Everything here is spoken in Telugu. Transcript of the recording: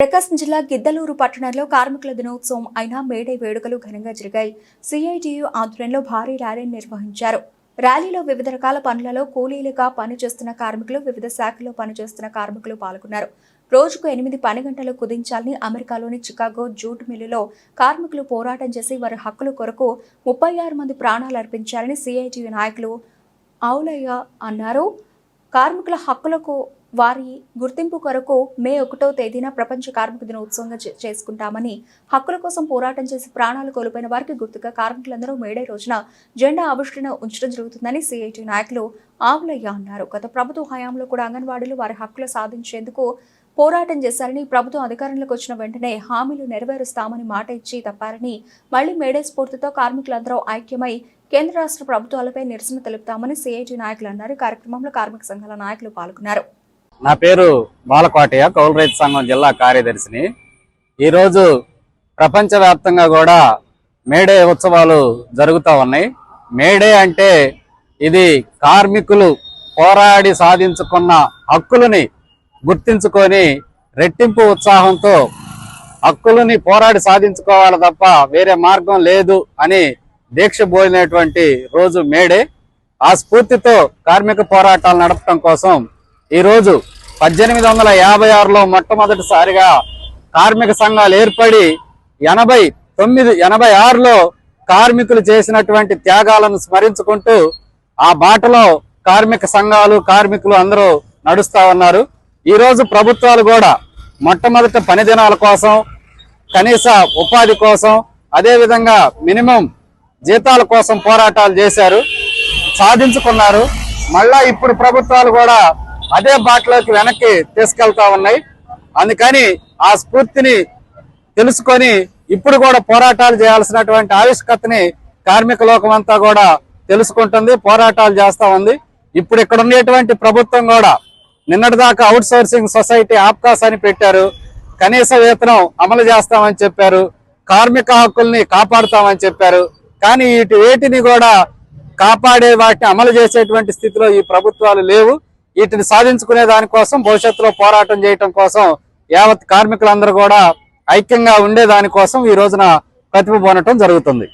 ప్రకాశం జిల్లా గిద్దలూరు పట్టణంలో కార్మికుల దినోత్సవం అయిన మేడే వేడుకలు ఘనంగా జరిగాయి. సిఐటియు ఆధ్వర్యంలో భారీ ర్యాలీని నిర్వహించారు. ర్యాలీలో వివిధ రకాల పనులలో కూలీలుగా పనిచేస్తున్న కార్మికులు వివిధ శాఖల్లో పనిచేస్తున్న కార్మికులు పాల్గొన్నారు. రోజుకు ఎనిమిది పని గంటలు కుదించాలని అమెరికాలోని చికాగో జూట్ మిల్లులో కార్మికులు పోరాటం చేసి వారి హక్కుల కొరకు ముప్పై ఆరు మంది ప్రాణాలు అర్పించారని సిఐటియు నాయకులు ఆవులయ్య అన్నారు. కార్మికుల హక్కులకు వారి గుర్తింపు కొరకు మే ఒకటో తేదీన ప్రపంచ కార్మిక దినోత్సవంగా చేసుకుంటామని హక్కుల కోసం పోరాటం చేసి ప్రాణాలు కోల్పోయిన వారికి గుర్తుగా కార్మికులందరూ మేడే రోజున జెండా ఆవిష్కరణ ఉంచడం జరుగుతుందని సిఐటి నాయకులు ఆవులయ్య అన్నారు. గత ప్రభుత్వ హయాంలో కూడా అంగన్వాడీలు వారి హక్కులు సాధించేందుకు పోరాటం చేశారని ప్రభుత్వం అధికారంలోకి వచ్చిన వెంటనే హామీలు నెరవేరుస్తామని మాట ఇచ్చి తప్పారని మళ్ళీ మేడే స్ఫూర్తితో కార్మికులందరూ ఐక్యమై కేంద్ర రాష్ట్ర ప్రభుత్వాలపై నిరసన తెలుపుతామని సిఐటి నాయకులు అన్నారు. కార్యక్రమంలో కార్మిక సంఘాల నాయకులు పాల్గొన్నారు. నా పేరు బాలకోటయ్య కౌలు రైతు సంఘం జిల్లా కార్యదర్శిని. ఈరోజు ప్రపంచవ్యాప్తంగా కూడా మేడే ఉత్సవాలు జరుగుతూ ఉన్నాయి. మేడే అంటే ఇది కార్మికులు పోరాడి సాధించుకున్న హక్కులని గుర్తించుకొని రెట్టింపు ఉత్సాహంతో హక్కులని పోరాడి సాధించుకోవాలి తప్ప వేరే మార్గం లేదు అని దీక్ష పోయినటువంటి రోజు మేడే. ఆ స్ఫూర్తితో కార్మిక పోరాటాలు నడపడం కోసం ఈరోజు పద్దెనిమిది వందల యాభై ఆరులో మొట్టమొదటిసారిగా కార్మిక సంఘాలు ఏర్పడి ఎనభై తొమ్మిది ఎనభై ఆరులో కార్మికులు చేసినటువంటి త్యాగాలను స్మరించుకుంటూ ఆ బాటలో కార్మిక సంఘాలు కార్మికులు అందరూ నడుస్తా ఉన్నారు. ఈరోజు ప్రభుత్వాలు కూడా మొట్టమొదటి పని దినాల కోసం కనీస ఉపాధి కోసం అదేవిధంగా మినిమం జీతాల కోసం పోరాటాలు చేశారు సాధించుకున్నారు. మళ్ళా ఇప్పుడు ప్రభుత్వాలు కూడా అదే బాటలోకి వెనక్కి తీసుకెళ్తా ఉన్నాయి. అందుకని ఆ స్ఫూర్తిని తెలుసుకొని ఇప్పుడు కూడా పోరాటాలు చేయాల్సినటువంటి ఆవిష్కతని కార్మిక లోకమంతా కూడా తెలుసుకుంటుంది పోరాటాలు చేస్తా ఉంది. ఇప్పుడు ఇక్కడ ఉండేటువంటి ప్రభుత్వం కూడా నిన్నటిదాకా అవుట్ సోర్సింగ్ సొసైటీ ఆప్కాస్ అని పెట్టారు. కనీస వేతనం అమలు చేస్తామని చెప్పారు. కార్మిక హక్కుల్ని కాపాడుతామని చెప్పారు. కానీ వీటి వేటిని కూడా కాపాడే వాటిని అమలు చేసేటువంటి స్థితిలో ఈ ప్రభుత్వాలు లేవు. వీటిని సాధించుకునే దానికోసం భవిష్యత్తులో పోరాటం చేయటం కోసం యావత్ కార్మికులందరూ కూడా ఐక్యంగా ఉండే దానికోసం ఈ రోజున ప్రతిభ పోనటం జరుగుతుంది.